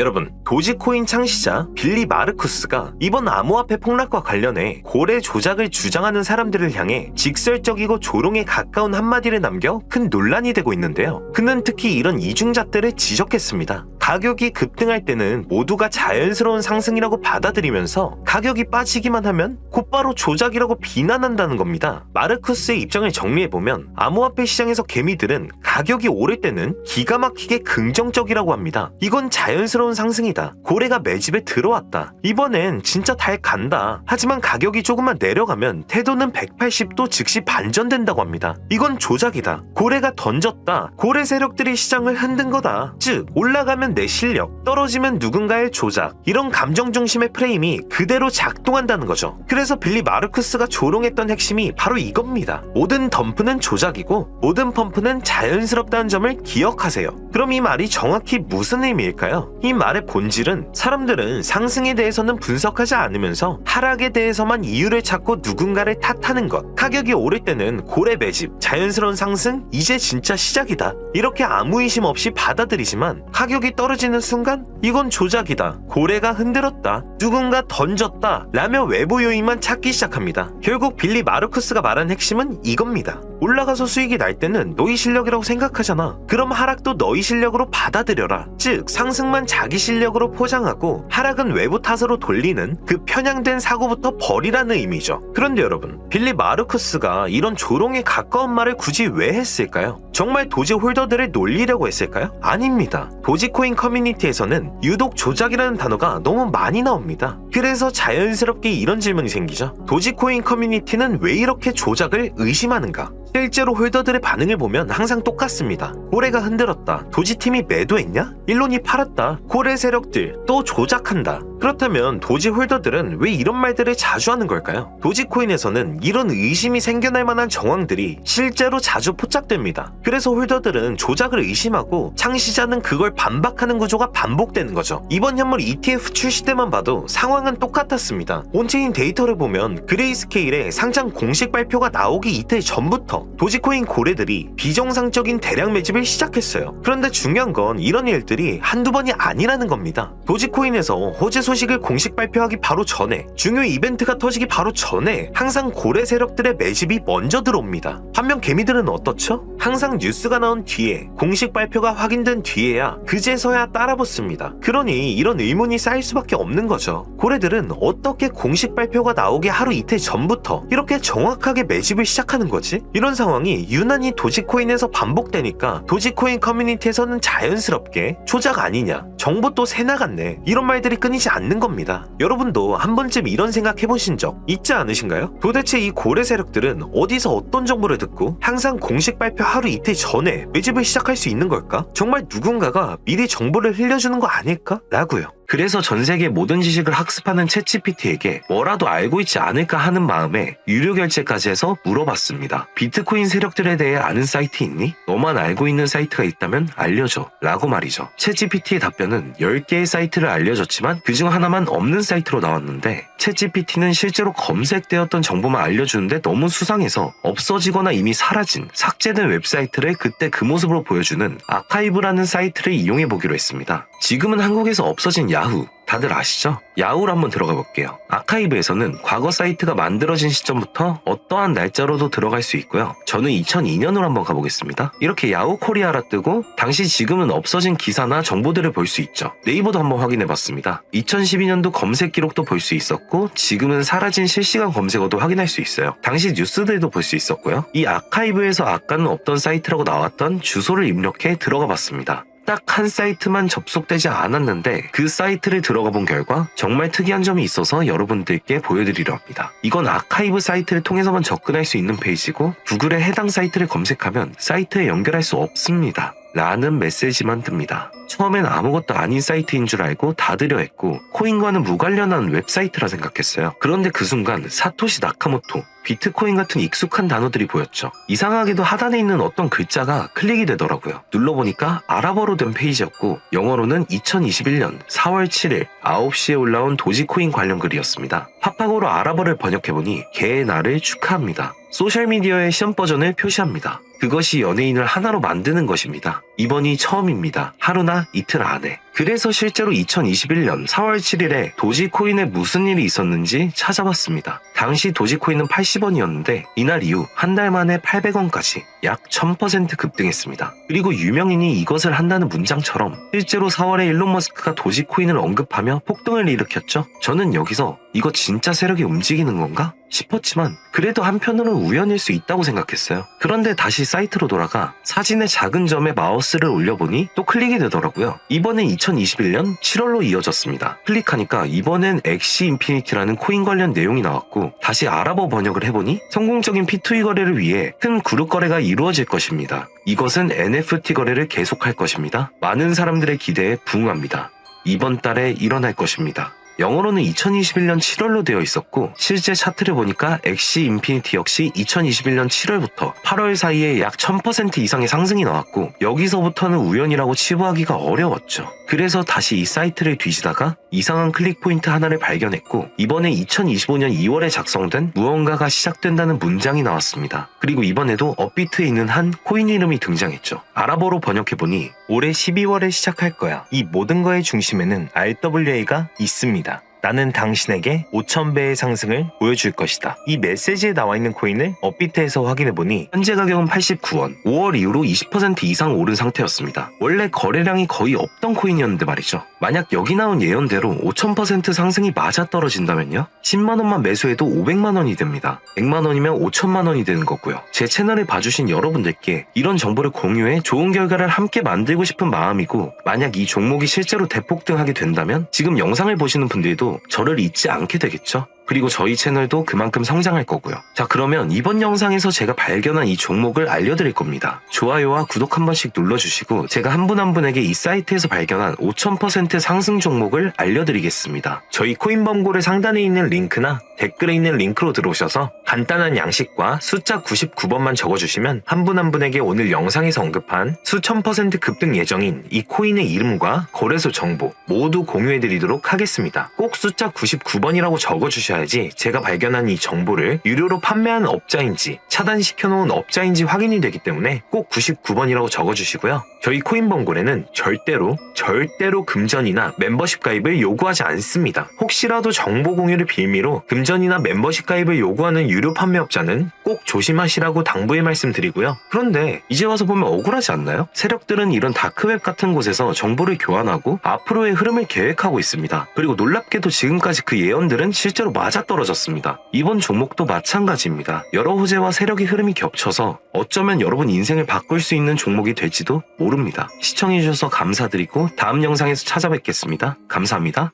여러분, 도지코인 창시자 빌리 마르쿠스가 이번 암호화폐 폭락과 관련해 고래 조작을 주장하는 사람들을 향해 직설적이고 조롱에 가까운 한마디를 남겨 큰 논란이 되고 있는데요. 그는 특히 이런 이중잣대를 지적했습니다. 가격이 급등할 때는 모두가 자연스러운 상승이라고 받아들이면서 가격이 빠지기만 하면 곧바로 조작이라고 비난한다는 겁니다. 마르쿠스의 입장을 정리해보면 암호화폐 시장에서 개미들은 가격이 오를 때는 기가 막히게 긍정적이라고 합니다. 이건 자연스러운 상승이다. 고래가 매집에 들어왔다. 이번엔 진짜 달 간다. 하지만 가격이 조금만 내려가면 태도는 180도 즉시 반전된다고 합니다. 이건 조작이다. 고래가 던졌다. 고래 세력들이 시장을 흔든 거다. 즉 올라가면 내 실력, 떨어지면 누군가의 조작. 이런 감정 중심의 프레임이 그대로 작동한다는 거죠. 그래서 빌리 마르쿠스가 조롱했던 핵심이 바로 이겁니다. 모든 덤프는 조작이고 모든 펌프는 자연스럽다는 점을 기억하세요. 그럼 이 말이 정확히 무슨 의미일까요? 이 말의 본질은 사람들은 상승에 대해서는 분석하지 않으면서 하락에 대해서만 이유를 찾고 누군가를 탓하는 것. 가격이 오를 때는 고래 매집, 자연스러운 상승, 이제 진짜 시작이다. 이렇게 아무 의심 없이 받아들이지만 가격이 떨어지는 순간 이건 조작이다. 고래가 흔들었다. 누군가 던졌다. 라며 외부 요인만 찾기 시작합니다. 결국 빌리 마르쿠스가 말한 핵심은 이겁니다. 올라가서 수익이 날 때는 너희 실력이라고 생각하잖아. 그럼 하락도 너희 실력으로 받아들여라. 즉, 상승만 자기 실력으로 포장하고 하락은 외부 탓으로 돌리는 그 편향된 사고부터 버리라는 의미죠. 그런데 여러분, 빌리 마르쿠스가 이런 조롱에 가까운 말을 굳이 왜 했을까요? 정말 도지 홀더들을 놀리려고 했을까요? 아닙니다. 도지코인 커뮤니티에서는 유독 조작이라는 단어가 너무 많이 나옵니다. 그래서 자연스럽게 이런 질문이 생기죠. 도지코인 커뮤니티는 왜 이렇게 조작을 의심하는가? 실제로 홀더들의 반응을 보면 항상 똑같습니다. 고래가 흔들었다. 도지팀이 매도했냐? 일론이 팔았다. 고래 세력들 또 조작한다. 그렇다면 도지 홀더들은 왜 이런 말들을 자주 하는 걸까요? 도지코인에서는 이런 의심이 생겨날 만한 정황들이 실제로 자주 포착됩니다. 그래서 홀더들은 조작을 의심하고 창시자는 그걸 반박하는 구조가 반복되는 거죠. 이번 현물 ETF 출시 때만 봐도 상황은 똑같았습니다. 온체인 데이터를 보면 그레이스케일의 상장 공식 발표가 나오기 이틀 전부터 도지코인 고래들이 비정상적인 대량 매집을 시작했어요. 그런데 중요한 건 이런 일들이 한두 번이 아니라는 겁니다. 도지코인에서 호재 소 식을 공식 발표하기 바로 전에 중요 이벤트가 터지기 바로 전에 항상 고래 세력들의 매집이 먼저 들어옵니다. 반면 개미들은 어떻죠? 항상 뉴스가 나온 뒤에 공식 발표가 확인된 뒤에야 그제서야 따라붙습니다. 그러니 이런 의문이 쌓일 수밖에 없는 거죠. 고래들은 어떻게 공식 발표가 나오기 하루 이틀 전부터 이렇게 정확하게 매집을 시작하는 거지? 이런 상황이 유난히 도지코인에서 반복되니까 도지코인 커뮤니티에서는 자연스럽게 조작 아니냐 정보 또 새 나갔네 이런 말들이 끊이지 않는 겁니다 여러분도 한 번쯤 이런 생각 해보신 적 있지 않으신가요? 도대체 이 고래 세력들은 어디서 어떤 정보를 듣고 항상 공식 발표 하루 이틀 전에 매집을 시작할 수 있는 걸까? 정말 누군가가 미리 정보를 흘려주는 거 아닐까? 라고요 그래서 전 세계 모든 지식을 학습하는 챗GPT에게 뭐라도 알고 있지 않을까 하는 마음에 유료 결제까지 해서 물어봤습니다. 비트코인 세력들에 대해 아는 사이트 있니? 너만 알고 있는 사이트가 있다면 알려줘. 라고 말이죠. 챗GPT의 답변은 10개의 사이트를 알려줬지만 그중 하나만 없는 사이트로 나왔는데 챗GPT는 실제로 검색되었던 정보만 알려주는데 너무 수상해서 없어지거나 이미 사라진 삭제된 웹사이트를 그때 그 모습으로 보여주는 아카이브라는 사이트를 이용해 보기로 했습니다. 지금은 한국에서 없어진 야후 다들 아시죠? 야후를 한번 들어가 볼게요. 아카이브에서는 과거 사이트가 만들어진 시점부터 어떠한 날짜로도 들어갈 수 있고요. 저는 2002년으로 한번 가보겠습니다. 이렇게 야후 코리아라 뜨고 당시 지금은 없어진 기사나 정보들을 볼 수 있죠. 네이버도 한번 확인해 봤습니다. 2012년도 검색 기록도 볼 수 있었고 지금은 사라진 실시간 검색어도 확인할 수 있어요. 당시 뉴스들도 볼 수 있었고요. 이 아카이브에서 아까는 없던 사이트라고 나왔던 주소를 입력해 들어가 봤습니다. 딱 한 사이트만 접속되지 않았는데 그 사이트를 들어가 본 결과 정말 특이한 점이 있어서 여러분들께 보여드리려 합니다. 이건 아카이브 사이트를 통해서만 접근할 수 있는 페이지고 구글에 해당 사이트를 검색하면 사이트에 연결할 수 없습니다. 라는 메시지만 뜹니다. 처음엔 아무것도 아닌 사이트인 줄 알고 닫으려 했고 코인과는 무관련한 웹사이트라 생각했어요. 그런데 그 순간 사토시 나카모토, 비트코인 같은 익숙한 단어들이 보였죠. 이상하게도 하단에 있는 어떤 글자가 클릭이 되더라고요. 눌러보니까 아랍어로 된 페이지였고 영어로는 2021년 4월 7일 9시에 올라온 도지코인 관련 글이었습니다. 팝하고로 아랍어를 번역해보니 개의 날을 축하합니다. 소셜미디어의 시험 버전을 표시합니다. 그것이 연예인을 하나로 만드는 것입니다. 이번이 처음입니다. 하루나 이틀 안에. 그래서 실제로 2021년 4월 7일에 도지코인에 무슨 일이 있었는지 찾아봤습니다. 당시 도지코인은 80원이었는데 이날 이후 한 달 만에 800원까지 약 1000% 급등했습니다. 그리고 유명인이 이것을 한다는 문장처럼 실제로 4월에 일론 머스크가 도지코인을 언급하며 폭등을 일으켰죠. 저는 여기서 이거 진짜 세력이 움직이는 건가? 싶었지만 그래도 한편으로는 우연일 수 있다고 생각했어요. 그런데 다시 사이트로 돌아가 사진의 작은 점에 마우스를 올려보니 또 클릭이 되더라고요. 이번엔 2021년 7월로 이어졌습니다. 클릭하니까 이번엔 엑시 인피니티라는 코인 관련 내용이 나왔고 다시 아랍어 번역을 해보니 성공적인 P2E 거래를 위해 큰 그룹 거래가 이루어질 것입니다. 이것은 NFT 거래를 계속할 것입니다. 많은 사람들의 기대에 부응합니다. 이번 달에 일어날 것입니다. 영어로는 2021년 7월로 되어 있었고 실제 차트를 보니까 엑시 인피니티 역시 2021년 7월부터 8월 사이에 약 1000% 이상의 상승이 나왔고 여기서부터는 우연이라고 치부하기가 어려웠죠. 그래서 다시 이 사이트를 뒤지다가 이상한 클릭 포인트 하나를 발견했고 이번에 2025년 2월에 작성된 무언가가 시작된다는 문장이 나왔습니다. 그리고 이번에도 업비트에 있는 한 코인 이름이 등장했죠. 아랍어로 번역해보니 올해 12월에 시작할 거야. 이 모든 거의 중심에는 RWA가 있습니다. 나는 당신에게 5,000배의 상승을 보여줄 것이다. 이 메시지에 나와 있는 코인을 업비트에서 확인해보니 현재 가격은 89원, 5월 이후로 20% 이상 오른 상태였습니다. 원래 거래량이 거의 없던 코인이었는데 말이죠. 만약 여기 나온 예언대로 5,000% 상승이 맞아 떨어진다면요? 10만원만 매수해도 500만원이 됩니다. 100만원이면 5천만원이 되는 거고요. 제 채널을 봐주신 여러분들께 이런 정보를 공유해 좋은 결과를 함께 만들고 싶은 마음이고 만약 이 종목이 실제로 대폭등하게 된다면 지금 영상을 보시는 분들도 저를 잊지 않게 되겠죠? 그리고 저희 채널도 그만큼 성장할 거고요. 자, 그러면 이번 영상에서 제가 발견한 이 종목을 알려드릴 겁니다. 좋아요와 구독 한 번씩 눌러주시고 제가 한분한 분에게 이 사이트에서 발견한 5000% 상승 종목을 알려드리겠습니다. 저희 코인범고를 상단에 있는 링크나 댓글에 있는 링크로 들어오셔서 간단한 양식과 숫자 99번만 적어주시면 한 분한 분에게 오늘 영상에서 언급한 수천 퍼센트 급등 예정인 이 코인의 이름과 거래소 정보 모두 공유해드리도록 하겠습니다. 꼭 숫자 99번이라고 적어주셔야 지 제가 발견한 이 정보를 유료로 판매하는 업자인지 차단시켜놓은 업자인지 확인이 되기 때문에 꼭 99번이라고 적어주시고요. 저희 코인범고래는 절대로 절대로 금전이나 멤버십 가입을 요구하지 않습니다. 혹시라도 정보 공유를 빌미로 금전이나 멤버십 가입을 요구하는 유료 판매업자는 꼭 조심하시라고 당부의 말씀드리고요. 그런데 이제 와서 보면 억울하지 않나요? 세력들은 이런 다크웹 같은 곳에서 정보를 교환하고 앞으로의 흐름을 계획하고 있습니다. 그리고 놀랍게도 지금까지 그 예언들은 실제로 맞아떨어졌습니다. 이번 종목도 마찬가지입니다. 여러 호재와 세력의 흐름이 겹쳐서 어쩌면 여러분 인생을 바꿀 수 있는 종목이 될지도 모릅니다. 시청해주셔서 감사드리고 다음 영상에서 찾아뵙겠습니다. 감사합니다.